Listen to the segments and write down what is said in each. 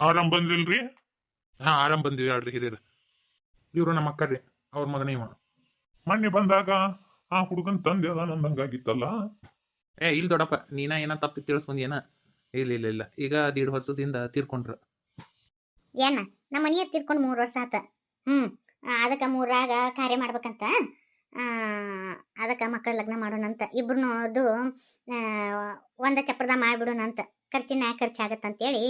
ಆರಾಮ್ ಬಂದಿಲ್ರಿ? ಹಾ ಆರಾಮ್ ಬಂದಿವಿ ಹೇಳ್ರಿ ಹಿರಿಯರು. ಇವ್ರು ನಮ್ಮ ಅಕ್ಕ ರೀ ಅವ್ರ ಮಗನೇ ಇವ. ಮೊನ್ನೆ ಬಂದಾಗ ಆ ಹುಡುಗನ್ ತಂದೆ ಅದ ನಂದಂಗಾಗಿತ್ತಲ್ಲ ಏ ಇಲ್ಲ ದೊಡ್ಡಪ್ಪ ನೀನ ಏನ ತಪ್ಪಿ ತಿಳಿಸ್ಕೊಂಡೇನ ಇಲ್ಲ ಇಲ್ಲ ಇಲ್ಲ ಈಗ ದೀಡ್ ವರ್ಷದಿಂದ ತೀರ್ಕೊಂಡ್ರು. ಏನ ನಮ್ಮ ಮನೆಯವ್ರು ತೀರ್ಕೊಂಡು ಮೂರು ವರ್ಷ ಆತ. ಹ್ಮ್ ಅದಕ್ಕೆ ಮೂರಾಗ ಕಾರ್ಯ ಮಾಡ್ಬೇಕಂತ. ಅದಕ್ಕೆ ಮಕ್ಕಳ ಲಗ್ನ ಮಾಡೋಣಂತ. ಇಬ್ರು ಅದು ಒಂದ ಚಪ್ರದ ಮಾಡ್ಬಿಡೋಣಂತ. ಖರ್ಚಿನ ಖರ್ಚಾಗತ್ತಂತೇಳಿ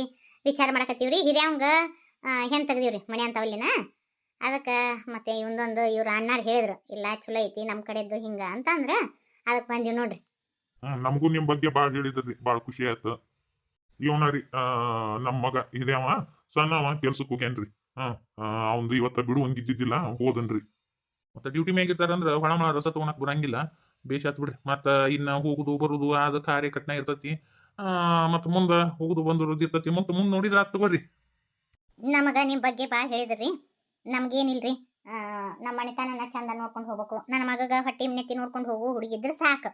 ವಿಚಾರ ಮಾಡಕತ್ತೀವ್ರಿ. ಹಿರಿಯವಂಗ ಹೆಣ್ ತೆಗ್ದೀವ್ರಿ ಮನೆ ಅಂತವಲ್ಲಿನ ಅದಕ್ಕೆ ಮತ್ತೆ ಇವಂದೊಂದು ಇವ್ರ ಅಣ್ಣಾರು ಹೇಳಿದ್ರು ಇಲ್ಲ ಚಲೋ ಐತಿ ನಮ್ಮ ಕಡೆದ್ದು ಹಿಂಗ ಅಂತ ಅಂದ್ರೆ ಅದಕ್ಕೆ ಬಂದೀವಿ ನೋಡ್ರಿ. ನಮಗೂ ನಿಮ್ಮ ಬಗ್ಗೆ ಬಾಳ್ ಹೇಳಿದ್ರಿ ಬಾಳ್ ಖುಷಿ ಆಯ್ತು. ಇವನ ರೀ ನಮ್ಮ ನಮ್ ಮಗ ಹಿರಿಯವ ಸಣ್ಣವ ಕೆಲ್ಸಕ್ಕೆ ಹೋಗ್ಯಾನ್ರಿ. ಹಾ ಅವಂದು ಇವತ್ತ ಬಿಡುವಂಗಿದ್ದಿದ್ದಿಲ್ಲ ಹೋದನ್ರಿ. ಮತ್ತೆ ಡ್ಯೂಟಿ ಮ್ಯಾಗ ಇರ್ತಾರಂದ್ರ ಹೊಳ ರಸ ತೊಗೊಳಕ್ ಬರಂಗಿಲ್ಲ. ಬೇಷ್ ಆತ್ ಬಿಡ್ರಿ ಮತ್ತ ಇನ್ನ ಹೋಗುದು ಬರುದು ಅದು ಕಾರ್ಯ ಕಟ್ನ ಇರ್ತತಿ. ಮತ್ತ ಮುಂದ ಹೋಗುದು ಬಂದು ಇರ್ತೈತಿ. ಮತ್ತ ಮುಂದೆ ನೋಡಿದ್ರ ಆತ್ ತಗೋರಿ. ನಮಗ ನಿಮ್ಮ ಬಗ್ಗೆ ಭಾಳ ಹೇಳಿದ್ರಿ. ನಮ್ಗೇನಿಲ್ರಿ. ನಮ್ಮ ಮನೆತನ ಚಂದ ನೋಡ್ಕೊಂಡು ಹೋಗ್ಬೇಕು. ನನ್ನ ಮಗಗ ಹೊಟ್ಟಿ ನೆತ್ತಿ ನೋಡ್ಕೊಂಡು ಹೋಗು ಹುಡುಗಿದ್ರೆ ಸಾಕು.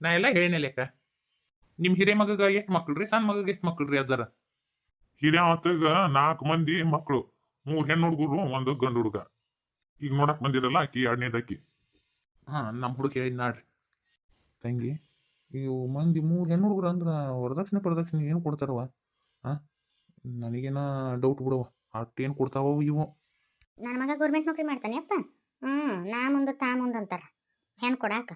ನಾ ಎಲ್ಲ ಹೇಳಿನ ಲೆಕ್ಕ. ನಿಮ್ ಹಿರೇ ಮಗಗ ಎಷ್ಟ್ ರೀ ಸಣ್ಣ ಮಗಗ ಎಷ್ಟ್ ಅಜ್ಜರ? ಹಿರಿಯ ಆತಗ ನಾಲ್ಕು ಮಂದಿ ಮಕ್ಕಳು ಮೂರ್ ಹೆಣ್ಣು ಹುಡುಗರು ಒಂದು ಗಂಡು ಹುಡುಗ. ಈಗ ನೋಡಕ್ ಬಂದಿರಲ್ಲ ಆಕಿ ಎರಡನೇದಕ್ಕಿ. ಹಾ ನಮ್ಮ ಹುಡುಗ ಹೇಳಿದ್ ನಾಡ್ರಿ ತಂಗಿ. ಇವು ಮಂದಿ ಮೂರು ಹೆಣ್ಣು ಹುಡುಗರು ಅಂದ್ರೆ ವರದಕ್ಷಿಣೆ ಪ್ರದಕ್ಷಿಣೆ ಏನು ಕೊಡ್ತಾರವ ಹಾ ನನಗೇನ ಡೌಟ್ ಬಿಡವ ಏನು ಕೊಡ್ತಾವ ಇವು. ನನ್ನ ಮಗ ಗೌರ್ಮೆಂಟ್ ನೌಕರಿ ಮಾಡ್ತಾನೆ ಅಪ್ಪ. ಹ್ಞೂ ನಾ ಮುಂದೆ ತಾ ಮುಂದೆ ಅಂತಾರ. ಹೆಣ್ಣು ಕೊಡಾಕ.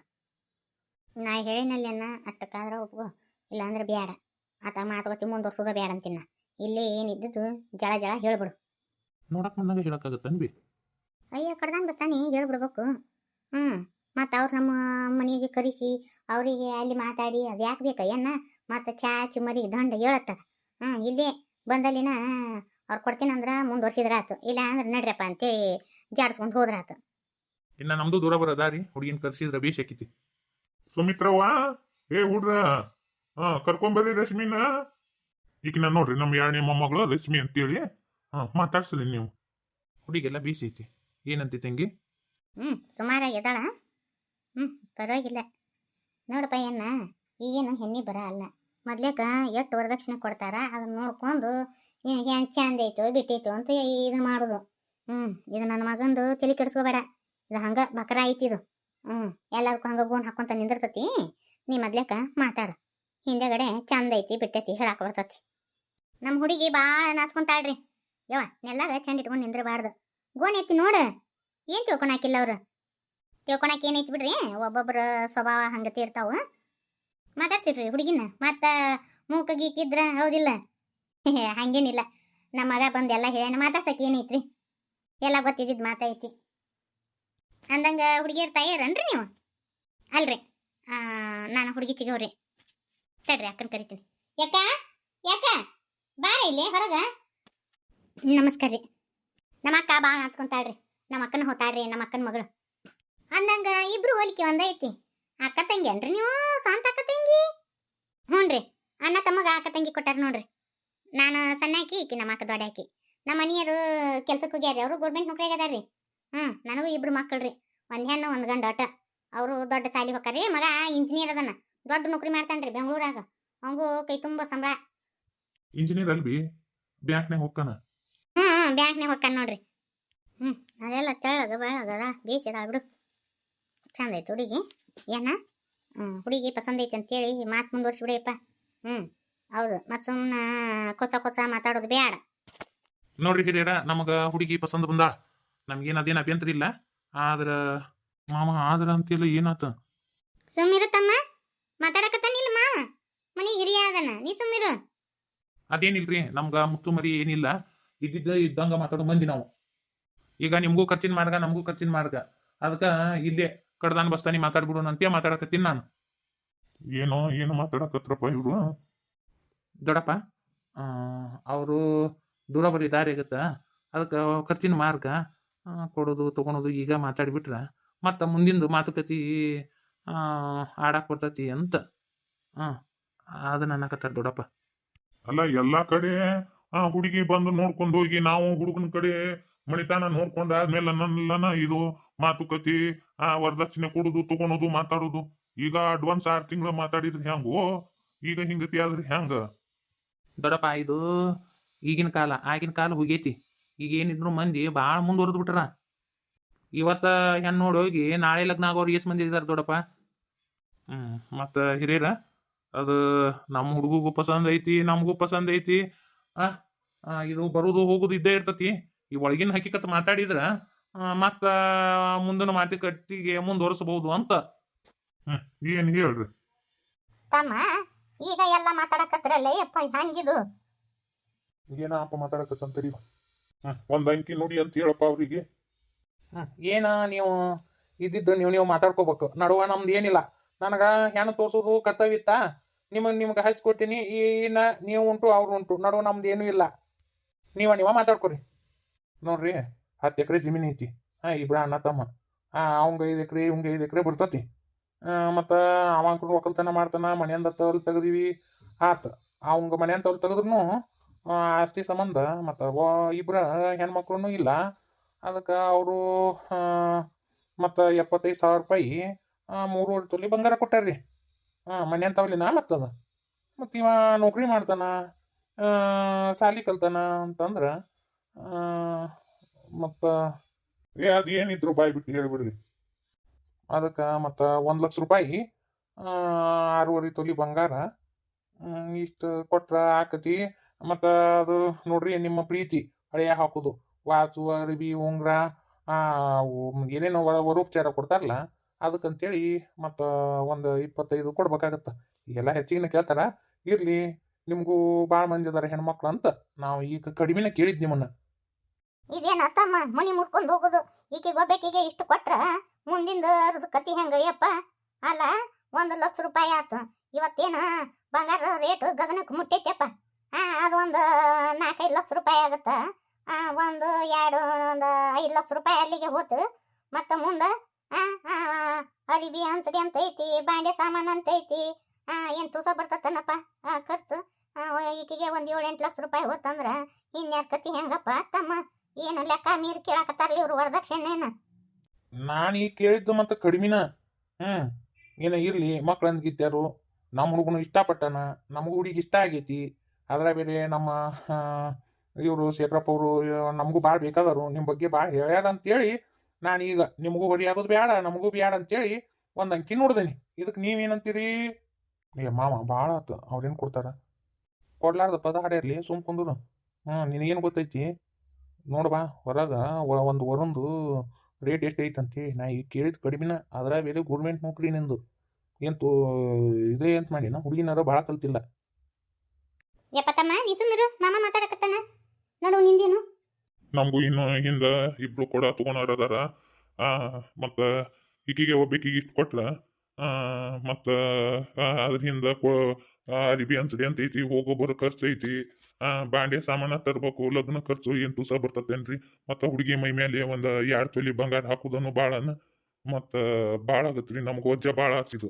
ನಾ ಹೇಳಿನಲ್ಲಿ ಅನ್ನ ಅಟ್ಟಕ್ಕಾದ್ರೆ ಒಪ್ಕೋ. ಇಲ್ಲಾಂದ್ರೆ ಬೇಡ ಆತ ಮಾತುಕತೆ ಮುಂದುವರ್ಸೋದ ಬೇಡ ಅಂತಿನ್ನ. ಇಲ್ಲಿ ಏನಿದ್ದು ಜಳ ಜಳ ಹೇಳ್ಬಿಡು. ನೋಡಕ್ ಬಂದಾಗ ಹೇಳಕ್ಕಾಗತ್ತನ್ ಅನ್ಬಿ ಅಯ್ಯ ಕಡ್ದಂಗೆ ಬಸ್ತಾನಿ ಹೇಳ್ಬಿಡ್ಬೇಕು. ಹ್ಞೂ ಮತ್ತು ಅವ್ರು ನಮ್ಮ ಮನೆಗೆ ಕರೆಸಿ ಅವರಿಗೆ ಅಲ್ಲಿ ಮಾತಾಡಿ ಅದು ಯಾಕೆ ಬೇಕಯ್ಯನ್ನ ಮತ್ತು ಚಾ ಮರಿ ದಂಡ ಹೇಳತ್ತದ ಹ್ಞೂ ಇಲ್ಲೇ ಬಂದಲ್ಲಿನ ಅವ್ರು ಕೊಡ್ತೀನಂದ್ರೆ ಮುಂದುವರ್ಸಿದ್ರ ಆತು ಇಲ್ಲ ಅಂದ್ರೆ ನಡ್ರಪ್ಪ ಅಂತೇಳಿ ಜಾಡ್ಸ್ಕೊಂಡು ಹೋದ್ರಾತು. ಇನ್ನ ನಮ್ದು ದೂರ ಬರೋ ದಾರಿ ಹುಡುಗಿನ ಕರ್ಸಿದ್ರ ಬೇಷ್ ಆಕಿತಿ. ಸುಮಿತ್ರವ್ವ ಏ ಹುಡ್ರ ಹಾ ಕರ್ಕೊಂಬರ್ರಿ ರಶ್ಮಿನ. ನಾನು ನೋಡ್ರಿ ನಮ್ಮ ಎರಡನೇ ಮೊಮ್ಮಗಳು ರಶ್ಮಿ ಅಂತೇಳಿ. ಹಾ ಮಾತಾಡ್ಸಿದ್ರಿ ನೀವು. ಹುಡುಗೆಲ್ಲ ಬೀಸೈತಿ ಏನಂತಿ ತಂಗಿ? ಹ್ಞೂ ಸುಮಾರಾಗಿ ಎದಾಳ ಹ್ಞೂ ಪರವಾಗಿಲ್ಲ. ನೋಡಪ್ಪ ಏನ ಈಗೇನು ಹೆಣ್ಣಿ ಬರ ಅಲ್ಲ. ಮೊದ್ಲೇಕ ಎಷ್ಟು ವರದಕ್ಷಿಣೆ ಕೊಡ್ತಾರ ಅದನ್ನ ನೋಡ್ಕೊಂಡು ಏನು ಚಂದ ಐತೋ ಬಿಟ್ಟೈತೋ ಅಂತ ಇದು ಮಾಡೋದು. ಹ್ಞೂ ಇದು ನನ್ನ ಮಗಂದು ತಲೆ ಕೆಡಿಸ್ಕೋಬೇಡ. ಇದು ಹಂಗ ಬಕರ ಐತಿ ಇದು. ಹ್ಞೂ ಎಲ್ಲದಕ್ಕೂ ಹಂಗ ಗೋಣ್ ಹಾಕ್ಕೊಂತ ನಿಂದಿರ್ತತಿ. ನೀ ಮೊದ್ಲೇಕ ಮಾತಾಡು. ಹಿಂದೆಗಡೆ ಚಂದ ಐತಿ ಬಿಟ್ಟೈತಿ ಹೇಳಾಕ ಬರ್ತತಿ. ನಮ್ಮ ಹುಡುಗಿ ಭಾಳ ನಾಚ್ಕೊಂತಾಳ್ರಿ. ಯವ್ವ, ನೆಲ್ಲಾಗ ಚಂದ ಇಟ್ಕೊಂಡು ನಿಂದ್ರಬಾರ್ದು. ಗೋಣ್ ಐತಿ ನೋಡು. ಏನು ತಿಳ್ಕೊಳಕಿಲ್ಲ ಅವ್ರು? ತಿಳ್ಕೊಳಕ್ ಏನೈತಿ ಬಿಡ್ರಿ? ಒಬ್ಬೊಬ್ಬರ ಸ್ವಭಾವ ಹಂಗತಿ ಇರ್ತಾವ. ಮಾತಾಡ್ಸಿಡ್ರಿ ಹುಡುಗಿನ. ಮತ್ತ ಮೂಕ ಗೀಕಿದ್ರ ಹೌದಿಲ್ಲ? ಹಂಗೇನಿಲ್ಲ. ನಮ್ಮ ಮಗ ಬಂದು ಎಲ್ಲ ಹೇಳ ಮಾತಾಡ್ಸಕ್ ಏನೈತ್ರಿ ಎಲ್ಲ ಗೊತ್ತಿದ್ದಿದ್ ಮಾತೈತಿ ಅಂದಂಗ ಹುಡುಗಿಯರ್ ತಾಯಿಯರನ್ರಿ ನೀವು? ಅಲ್ರಿ. ನಾನು ಹುಡುಗಿ ಚಿಗವ್ರಿ. ತಡ್ರಿ ಅಕ್ಕನ ಕರಿತೀನಿ. ಯಾಕ? ಯಾಕ? ಬಾರ ಇಲ್ಲಿ ಹೊರಗ. ನಮಸ್ಕಾರ ರೀ ನಮ್ಮ ಅಕ್ಕ ಬಾ ನಾಚ್ಕೊಂತಾಳ್ರಿ ನಮ್ಮ ಅಕ್ಕನ ಹೋತಾಳ್ರಿ ನಮ್ಮ ಅಕ್ಕನ ಮಗಳು. ಅಂದಂಗ ಇಬ್ರು ಹೋಲಿಕೆ ಒಂದೈತಿ ಅಕ್ಕ ತಂಗಿ ಅನ್ರಿ ನೀವು? ಸ್ವಂತ ಅಕ್ಕ ತಂಗಿ? ಹ್ಞೂನ್ರಿ ಅಣ್ಣ ತಮ್ಮಗ ಅಕ್ಕ ತಂಗಿ ಕೊಟ್ಟಾರ ನೋಡ್ರಿ. ನಾನು ಸಣ್ಣ ಆಕಿ ಈಕಿ ನಮ್ಮ ಅಕ್ಕ ದೊಡ್ಡ ಆಕಿ. ನಮ್ಮ ಮನೆಯವರು ಕೆಲ್ಸಕ್ಕೆ ಹೋಗ್ಯಾರಿ ಅವರು ಗೌರ್ಮೆಂಟ್ ನೌಕರಿ ರೀ. ಹ್ಞೂ ನನಗೂ ಇಬ್ರು ಮಕ್ಕಳ್ರಿ ಒಂದು ಹೆಣ್ಣು ಒಂದು ಗಂಡು ಅಟ. ಅವರು ದೊಡ್ಡ ಸಾಲಿ ಹೋಗ್ತಾರ್ರಿ ಮಗ ಇಂಜಿನಿಯರ್ ಅದನ್ನ ದೊಡ್ಡ ನೌಕರಿ ಮಾಡ್ತಾನೆ ರೀ ಬೆಂಗಳೂರಾಗ. ಅವಂಗೂ ಕೈ ತುಂಬ ಸಂಬಳ. ಇಂಜಿನಿಯರ್ ಅಲ್ವಿ ಬ್ಯಾಂಕ್ನಾಗ ಹೋಗ್ತಾನ? ಹ್ಞೂ ಬ್ಯಾಂಕ್ನಾಗ ಹೋಗ್ತಾನೆ ನೋಡ್ರಿ. ಹ್ಞೂ ಅದೆಲ್ಲ ತೆಳಗ ಬೆಳಗದ ಬೇಸಿದ ಬಿಡು. ಚಂದ ಐತೆ ಹುಡುಗಿ. ಏನ? ಹ್ಞೂ ಹುಡುಗಿ ಪಸಂದ್ ಐತಿ ಅಂತೇಳಿ ಮಾತು ಮುಂದುವರ್ಸಿಬಿಡಿಯಪ್ಪ ಹ್ಞೂ ಹೌದು ಮತ್ತು ಸುಮ್ಮನೆ ಕೊಚ ಕೊಚ್ಚ ಮಾತಾಡೋದು ಬೇಡ ನೋಡ್ರಿ ಹಿರಿಯರ ನಮಗ ಹುಡುಗಿ ಪಸಂದ್ ಬಂದಾಳ. ನಮ್ಗೇನು ಅದೇನು ಅಭ್ಯಂತರ ಇಲ್ಲ. ಆದ್ರೆ ಮಾಮ ಆದ್ರ ಅಂತಿಲ್ಲ ಏನಾತ? ಸುಮ್ಮಿರು ತಮ್ಮ. ಮಾತಾಡಕತ್ತಾನಿಲ್ಲ ಮಾಮ? ಮನೆಗೆ ಹಿರಿಯ ಅದನ್ನ ನೀ ಸುಮ್ಮಿರು ಅದೇನಿಲ್ರಿ ನಮ್ಗ ಮುತ್ತು ಮರಿ ಏನಿಲ್ಲ. ಇದ್ದಿದ್ದ ಇದ್ದಂಗ ಮಾತಾಡೋ ಮಂದಿ ನಾವು. ಈಗ ನಿಮಗೂ ಖರ್ಚಿನ ಮಾರ್ಗ ನಮಗೂ ಖರ್ಚಿನ ಮಾರ್ಗ. ಅದಕ್ಕೆ ಇಲ್ಲೇ ಕಡ್ದಾನ್ ಬಸ್ತಾನಿ ಮಾತಾಡ್ಬಿಡು ಅಂತ ಮಾತಾಡಕತ್ತೀನಿ ನಾನು. ಏನೋ ಏನು ಮಾತಾಡಕತ್ರಪ್ಪ ಇವರು? ದೊಡಪ್ಪ ಅವರು ದೂರ ಬರೀ ದಾರಿ ಆಗತ್ತ ಅದಕ್ಕೆ ಖರ್ಚಿನ ಮಾರ್ಗ ಕೊಡೋದು ತಗೊಳೋದು ಈಗ ಮಾತಾಡಿಬಿಟ್ರೆ ಮತ್ತು ಮುಂದಿಂದು ಮಾತುಕತೆ ಆಡಕ್ಕೆ ಬರ್ತೈತಿ ಅಂತ. ಹಾಂ ಅದನ್ನ ಕತ್ತಾರ ದೊಡಪ್ಪ. ಅಲ್ಲ ಎಲ್ಲಾ ಕಡೆ ಆ ಹುಡುಗಿ ಬಂದು ನೋಡ್ಕೊಂಡು ಹೋಗಿ ನಾವು ಹುಡುಗನ ಕಡೆ ಮಣಿತಾನ ನೋಡ್ಕೊಂಡ ಆದ್ಮೇಲೆ ನನ್ನ ಇದು ಮಾತುಕತೆ ಆ ವರದಕ್ಷಿಣೆ ಕೊಡುದು ತಗೊಳೋದು ಮಾತಾಡೋದು. ಈಗ ಅಡ್ವಾನ್ಸ್ ಆರ್ ತಿಂಗಳು ಮಾತಾಡಿದ್ರೆ ಹೆಂಗೋ ಈಗ ಹಿಂಗತಿ ಆದ್ರೆ ಹೆಂಗ ದೊಡ್ಡಪ್ಪ ಇದು ಈಗಿನ ಕಾಲ ಆಗಿನ ಕಾಲ ಹೋಗೈತಿ. ಈಗ ಏನಿದ್ರು ಮಂದಿ ಭಾಳ ಮುಂದುವರೆದು ಬಿಟ್ರ. ಇವತ್ತ ಹೆಣ್ಣು ನೋಡಿ ಹೋಗಿ ನಾಳೆ ಲಗ್ನ ಆಗೋರು ಎಷ್ಟು ಮಂದಿ ಇದ್ದಾರೆ ದೊಡ್ಡಪ್ಪ? ಹ್ಮ್ ಮತ್ತ ಹಿರಿಯರ ಅದು ನಮ್ಮ ಹುಡುಗಗೂ ಪಸಂದ್ ಐತಿ ನಮಗೂ ಪಸಂದ್ ಐತಿ. ಆ ಆ, ಇದು ಬರೋದು ಹೋಗೋದು ಇದ್ದೇ ಇರ್ತತಿ. ಈ ಒಳಗಿನ ಹಕ್ಕಿಕತ್ ಮಾತಾಡಿದ್ರ ಮತ್ತ ಮುಂದಿನ ಮಾತುಕತೆಗೆ ಮುಂದುವರಿಸಬಹುದು ಅಂತ. ಹ್ಮ್ ಏನ್ ಹೇಳ್ರಿ? ತಮ್ಮ ಈಗ ಎಲ್ಲ ಮಾತಾಡಕತ್ರಲ್ಲ ಯಪ್ಪ ಹಂಗಿದು ಏನಪ್ಪ ಮಾತಾಡಕತ್ತಂತರಿ? ಹ್ಮ್ ಒಂದ್ ಅಂಕಿ ನೋಡಿ ಅಂತ ಹೇಳಪ್ಪ ಅವ್ರಿಗೆ. ಹ್ಮ್. ಏನ ನೀವು ಇದ್ದಿದ್ದು ನೀವು ನೀವು ಮಾತಾಡ್ಕೋಬೇಕು. ನಡುವ ನಮ್ದು ಏನಿಲ್ಲ. ನನಗೆ ಹೆಣ್ಣು ತೋರ್ಸೋದು ಕರ್ತವ್ಯ ಇತ್ತ ನಿಮಗೆ ನಿಮ್ಗೆ ಹಚ್ಕೊಟ್ಟಿನಿ ಈ ನೀವು ಉಂಟು ಅವ್ರು ಉಂಟು. ನಡುವ ನಮ್ದು ಏನೂ ಇಲ್ಲ. ನೀವ ನೀವ ಮಾತಾಡ್ಕೊರಿ. ನೋಡ್ರಿ ಹತ್ತು ಎಕರೆ ಜಮೀನು ಐತಿ ಹಾಂ ಇಬ್ರ ಅಣ್ಣ ತಮ್ಮ ಹಾಂ ಅವಂಗ ಐದು ಎಕರೆ ಇವಂಗ ಐದು ಎಕರೆ ಬರ್ತತಿ ಮತ್ತು ಅವಂಗ ಒಕ್ಕಲ್ತನ ಮಾಡ್ತಾನ ಮನೆಯಿಂದ ತವಲ್ ತೆಗ್ದೀವಿ ಆತು ಅವಂಗ ಮನೆಯಿಂದ ತವಲ್ ತೆಗೆದ್ರು ಆಸ್ತಿ ಸಂಬಂಧ ಮತ್ತು ಇಬ್ರ ಹೆಣ್ಮಕ್ಳು ಇಲ್ಲ ಅದಕ್ಕೆ ಅವರು ಮತ್ತು ಎಪ್ಪತ್ತೈದು ಸಾವಿರ ರೂಪಾಯಿ ಮೂರುವರೆ ತೊಲಿ ಬಂಗಾರ ಕೊಟ್ಟಾರ್ರಿ ಹಾಂ ಮನೆ ಅಂತವಲಿನ ಮತ್ತದ ಮತ್ತು ಇವ ನೌಕರಿ ಮಾಡ್ತಾನ ಸಾಲಿ ಕಲ್ತಾನ ಅಂತಂದ್ರೆ ಮತ್ತು ಏ, ಅದು ಏನಿದ್ರು ಬಾಯಿ ಬಿಟ್ಟು ಹೇಳಿಬಿಡ್ರಿ. ಅದಕ್ಕೆ ಮತ್ತು ಒಂದು ಲಕ್ಷ ರೂಪಾಯಿ ಆರೂವರೆ ತೊಲಿ ಬಂಗಾರ ಇಷ್ಟು ಕೊಟ್ರೆ ಆಕತಿ. ಮತ್ತು ಅದು ನೋಡ್ರಿ ನಿಮ್ಮ ಪ್ರೀತಿ ಹಳೆಯ ಹಾಕೋದು. ವಾಚು, ಅರಿಬಿ, ಉಂಗ್ರ ಏನೇನೋ ವರ ವರೋಪಚಾರ ಕೊಡ್ತಾರಲ್ಲ, ಅದಕ್ಕಂತೇಳಿ ಮತ್ತು ಒಂದು ಇಪ್ಪತ್ತೈದು ಕೊಡ್ಬೇಕಾಗತ್ತೆ. ಈಗೆಲ್ಲ ಹೆಚ್ಚಿಗೆ ಕೇಳ್ತಾರ, ಇರಲಿ, ನಿಮಗೂ ಭಾಳ ಮಂದಿ ಅದಾರ ಹೆಣ್ಮಕ್ಳು ಅಂತ. ನಾವು ಈಗ ಕಡಿಮೆನ ಕೇಳಿದ್ದು ನಿಮ್ಮನ್ನ. ಇದೇನ ತಮ್ಮ ಮನಿ ಮುಟ್ಕೊಂಡು ಹೋಗೋದು? ಈಕಿಗೆ ಒಬ್ಬಾಕಿಗೆ ಇಷ್ಟು ಕೊಟ್ರ ಮುಂದಿಂದ ಅರ್ಧ ಕತಿ ಹೆಂಗಯ್ಯಪ್ಪ ಅಲ್ಲ, ಒಂದು ಲಕ್ಷ ರೂಪಾಯಿ ಆತು. ಇವತ್ತೇನ ಬಂಗಾರ ರೇಟ್ ಗಗನಕ್ಕೆ ಮುಟ್ಟೈತಪ್ಪ ಅದು ಒಂದು ನಾಲ್ಕೈದು ಲಕ್ಷ ರೂಪಾಯಿ ಆಗುತ್ತೆ. ಒಂದು ಎರಡು, ಒಂದು ಐದು ಲಕ್ಷ ರೂಪಾಯಿ ಅಲ್ಲಿಗೆ ಹೋತು. ಮತ್ತೆ ಮುಂದೆ ಅರಿಬಿ ಅಂಚಡಿ ಅಂತ ಐತಿ, ಬಾಂಡೆ ಸಾಮಾನು ಅಂತ ಐತಿ. ಏನು ತುಸ ಬರ್ತತನಪ್ಪ? ಖರ್ಚು. ಈಕಿಗೆ ಒಂದು ಏಳು ಎಂಟು ಲಕ್ಷ ರೂಪಾಯಿ ಹೋತಂದ್ರೆ ಇನ್ಯಾರ ಕತಿ ಹೆಂಗಪ್ಪ ತಮ್ಮ ಏನು ಲೆಕ್ಕ ಮೀರ್ ಕೇಳಾಕತ್ತಾರ ಇವ್ರು ವರದಕ್ಷಿಣೆನ? ನಾನು ಈಗ ಕೇಳಿದ್ದು ಮತ್ತು ಕಡಿಮಿನ. ಹ್ಮ್, ಏನ ಇರ್ಲಿ ಮಕ್ಳು ಅಂದ್ಗಿದ್ಯಾರು ನಮ್ಮ ಹುಡುಗನು ಇಷ್ಟಪಟ್ಟನ, ನಮಗೂ ಹುಡುಗಿ ಇಷ್ಟ ಆಗೈತಿ. ಅದ್ರ ಬೇರೆ ನಮ್ಮ ಇವರು ಶೇಖರಪ್ಪ ಅವರು ನಮಗೂ ಭಾಳ ಬೇಕಾದರು ನಿಮ್ಮ ಬಗ್ಗೆ ಭಾಳ ಹೇಳ್ಯಾರ ಅಂತೇಳಿ ನಾನು ಈಗ ನಿಮಗೂ ಆಗೋದು ಬೇಡ ನಮಗೂ ಬೇಡ ಅಂತೇಳಿ ಒಂದು ಅಂಕಿ ನೋಡ್ದೇನಿ. ಇದಕ್ಕೆ ನೀವೇನಂತೀರಿ? ಏ, ಮಾವ ಭಾಳ ಆತು. ಅವ್ರೇನು ಕೊಡ್ತಾರ? ಕೊಡ್ಲಾರ್ದ ಪದ ಹಾಡ್ಯಾರ್ಲಿ ಸುಮ್ ಕುಂದ್ರು. ಹ್ಞೂ ನಿನಗೇನು ಗೊತ್ತೈತಿ? ನೋಡ್ಬಾ ಹೊರಗೆ ವ- ಒಂದು ವರೊಂದು ರೇಟ್ ಎಷ್ಟು ಐತಂತಿ? ನಾ ಈಗ ಕೇಳಿದ ಕಡಿಮೆನ ಅದರ ಬೇರೆ ಗೌರ್ಮೆಂಟ್ ನೌಕರಿ ನಿಂದು. ಏನು ತೋ ಇದೇ ಅಂತ ಮಾಡಿನ? ಹುಡುಗಿನಾರ ಭಾಳ ಕಲ್ತಿಲ್ಲ. ಯಪ್ಪ ತಮ್ಮ ನೀ ಸುಮ್ಮಿರು ಮಾಮ ಮಾತಾಡಕತ್ತಾನ. ನೋಡು ನಿಂದೇನು? ನಮಗೂ ಇನ್ನು ಹಿಂದ ಇಬ್ರು ಕೂಡ ತಗೊಂಡಾರ ಅದಾರ ಆ ಮತ್ತ ಈಕಿಗೆ ಒಬ್ಬಾಕಿಗೆ ಇಷ್ಟು ಕೊಟ್ಲ. ಆ ಮತ್ತ ಅದ್ರ ಹಿಂದೆ ಕೊ ಅರಿಬಿ ಅನ್ಸಡಿ ಅಂತ ಐತಿ ಹೋಗೋ ಬರೋ ಖರ್ಚು ಐತಿ ಆ, ಬಾಂಡೆ ಸಾಮಾನ ತರ್ಬೇಕು, ಲಗ್ನ ಖರ್ಚು ಏನ್ ತುಸ ಬರ್ತತೇನ್ರಿ. ಮತ್ತ ಹುಡುಗಿ ಮೈ ಮೇಲೆ ಒಂದ್ ಎರಡ್ ತೊಲಿ ಬಂಗಾರ ಹಾಕುದನ್ನು ಭಾಳನ ಮತ್ತ ಭಾಳ ಆಗತ್ರಿ ನಮ್ಗೆ ಒಜ್ಜ ಭಾಳ ಆತಿದು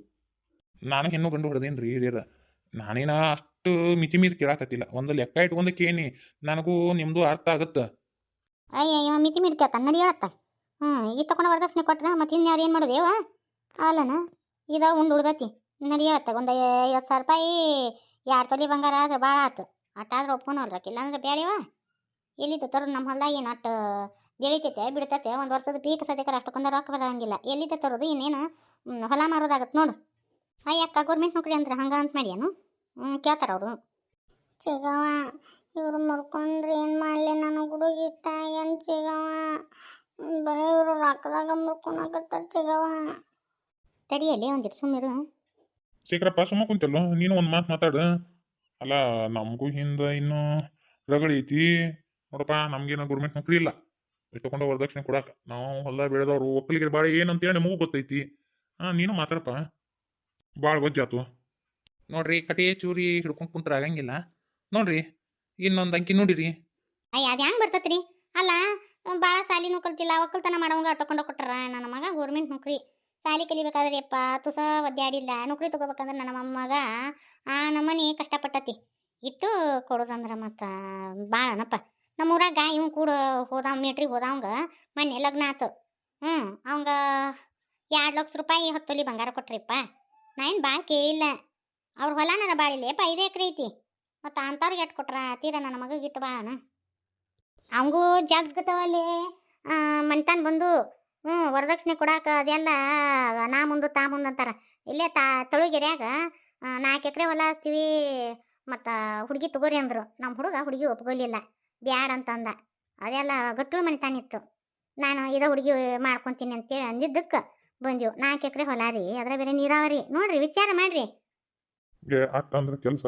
ನಾನು ಹೆಣ್ಣು ಗಂಡು ಹೊಡೆದೇನ್ರಿ ಹಿರಿಯರ. ನಾನೇನ ಅಷ್ಟು ಮಿತಿ ಮೀರಿ ಕೇಳಾಕತ್ತಿಲ್ಲ. ಒಂದು ಲೆಕ್ಕ ಇಟ್ಕೊಂಡು ಕೇಳಿ ನನಗೂ ನಿಮ್ಮದು ಅರ್ಥ ಆಗುತ್ತೆ. ಅಯ್ಯೋ ಮಿತಿ ಮೀರಿ ಕೇಳ್ತಾನೆ ನಡಿ ಹೇಳತ್ತ. ಹ್ಞೂ ಈಗ ಕೊಟ್ರ ಮತ್ತೆ ಇನ್ಯಾರು ಏನು ಮಾಡೋದೇವ ಅಲ್ಲನ? ಇದ ಉಂಡು ಉಳ್ದತಿ. ನಡಿ ಹೇಳತ್ತ ಒಂದು ಐವತ್ತು ಸಾವಿರ ರೂಪಾಯಿ ಎರಡು ತೊಲಿ ಬಂಗಾರ ಆದ್ರೆ ಭಾಳ ಆತು. ಅಟ್ಟಾದ್ರೆ ಒಪ್ಕೊನಲ್ರಕ್ಕ ಇಲ್ಲಾಂದ್ರೆ ಬೇಡಿವ ಎಲ್ಲಿದ್ದು ತರು ನಮ್ಮ ಹೊಲ್ದಾಗ ಏನು ಅಟ್ಟು ಬೆಳಿತೈತೆ ಬಿಡ್ತೈತೆ ಒಂದು ವರ್ಷದ ಪೀಕ್ ಸದ್ಯಕ್ಕೆ ಅಷ್ಟಕ್ಕೊಂದು ರೊಕ್ಕ ಬರೋಂಗಿಲ್ಲ. ಎಲ್ಲಿದ್ದ ತರೋದು ಇನ್ನೇನು ಹೊಲ ಮಾರೋದಾಗತ್ತೆ ನೋಡು. ಅಯ್ಯಕ್ಕ ಗೌರ್ಮೆಂಟ್ ನೌಕರಿ ಅಂದ್ರೆ ಹಂಗ ಅಂತ ಮಾಡ್ಯಾನು? ಹ್ಞೂ ಕೇಳ್ತಾರ ಅವರು. ಚಿಗವ ಇವ್ರು ಮುರ್ಕೊಂಡ್ರೆ ಏನು ಮಾಡಲಿ ನಾನು ಹುಡುಗಿ ಇಷ್ಟ ಆಗ್ಯಾನ ಚಿಗವ ಬರೀ ಇವರು ರೊಕ್ಕದಾಗ ಮುರ್ಕೊಳಕತ್ತಾರ ಚಿಗವ ತಡಿಯಲ್ಲಿ ಒಂದಿಟ್ಟು ಸುಮ್ಮಿರು ಶೇಖರಪ್ಪ ಸುಮ್ಮ ಕುಂತಲ್ಲ ನೀನು ಒಂದು ಮಾತು ಮಾತಾಡು. ಅಲ್ಲ, ನಮಗೂ ಹಿಂದೆ ಇನ್ನೂ ರಗಳಿ ಐತಿ. ನೋಡಪ್ಪ, ನಮ್ಗೇನು ಗೌರ್ಮೆಂಟ್ ನೌಕರಿ ಇಲ್ಲ. ಇಟ್ಟುಕೊಂಡು ವರದಕ್ಷಿಣೆ ಕೊಡಾಕ. ನಾವು ಹೊಲ ಬೆಳೆದವ್ರು ಭಾಳ ಅಂತೇಳಿ ನಮಗೂ ಗೊತ್ತೈತಿ. ಹಾಂ, ನೀನು ಮಾತಾಡಪ್ಪ. ಭಾಳ ಗೊಜ್ಜಾತು ನೋಡ್ರಿ, ಕಟಿ ಚೂರಿ ಹಿಡ್ಕೊಂಡು ಕುಂತ್ರ ಆಗಂಗಿಲ್ಲ. ನೋಡ್ರಿ, ಇನ್ನೊಂದು ಅಂಕಿ ನೋಡಿರಿ. ಅಯ್ಯ, ಅದು ಹೆಂಗೆ ಬರ್ತೈತ್ರಿ? ಅಲ್ಲ ಭಾಳ ಸಾಲಿನೂ ಕಲ್ತಿಲ್ಲ ಒಕ್ಕಲ್ತನ ಮಾಡವಂಗ ಅಟ್ಟಕೊಂಡು ಕೊಟ್ಟಾರ ನನ್ನ ಮಗ ಗೌರ್ಮೆಂಟ್ ನೌಕರಿ. ಸಾಲಿ ಕಲಿಬೇಕಾದ್ರೆ ಯಪ್ಪ, ತುಸ ಒದ್ದಾಡಿಲ್ಲ ನೌಕರಿ ತಗೋಬೇಕಂದ್ರೆ ನನ್ನ ಮೊಮ್ಮಗ, ಆ ನಮ್ಮನೆ ಕಷ್ಟಪಟ್ಟತಿ. ಇಟ್ಟು ಕೊಡೋದಂದ್ರೆ ಮತ್ತು ಭಾಳನಪ್ಪ ನಮ್ಮೂರಾಗ ಇವ್ ಕೂಡ ಹೋದಾವ, ಮೀಟ್ರಿಗೆ ಹೋದಾವಂಗ ಮೊನ್ನೆ ಲಗ್ನ ಆತು. ಹ್ಞೂ ಅವಂಗ ಎರಡು ಲಕ್ಷ ರೂಪಾಯಿ ಹತ್ತು ತೊಲಿ ಬಂಗಾರ ಕೊಟ್ರಿಪ್ಪ. ನಾ ಏನು ಭಾಳ ಕೇಳಿಲ್ಲ. ಅವ್ರ ಹೊಲನಾರ ಭಾಳ ಇಲ್ಲಪ್ಪ ಐದು ಎಕರೆ ಐತಿ. ಮತ್ತು ಅಂಥವ್ರಿಗೆ ಎಟ್ ಕೊಟ್ರ? ತೀರ ನನ್ನ ಮಗಗೆ ಇಟ್ಟು ಬಾಳಣ ಅವಂಗೂ ಜಾಗ್ಸ್ಗತವಲ್ಲಿ ಮಣ್ತಾನ್ ಬಂದು ಹ್ಞೂ, ವರದಕ್ಷಿಣೆ ಕೊಡಾಕ ಅದೆಲ್ಲ ನಾ ಮುಂದೆ ತಾ ಮುಂದೆ ಅಂತಾರ. ಇಲ್ಲೇ ತಾ ತಳುಗೆರ್ಯಾಗ ನಾಲ್ಕು ಎಕರೆ ಹೊಲ ಹಚ್ತೀವಿ, ಮತ್ತು ಹುಡುಗಿ ತಗೋರಿ ಅಂದರು. ನಮ್ಮ ಹುಡುಗ ಹುಡುಗಿ ಒಪ್ಕೊಲಿಲ್ಲ. ಬ್ಯಾಡ ಅಂತಂದ. ಅದೆಲ್ಲ ಗಟ್ಟಲು ಮನಿತಾನಿತ್ತು ನಾನು ಇದ ಹುಡುಗಿ ಮಾಡ್ಕೊತೀನಿ ಅಂತೇಳಿ ಅಂದಿದ್ದಕ್ಕೆ ಬಂದೆವು. ನಾಲ್ಕು ಎಕರೆ ಹೊಲ ರೀ, ಅದ್ರ ಬೇರೆ ನೀರಾವರಿ. ನೋಡ್ರಿ, ವಿಚಾರ ಮಾಡ್ರಿ. ಕೆಲಸ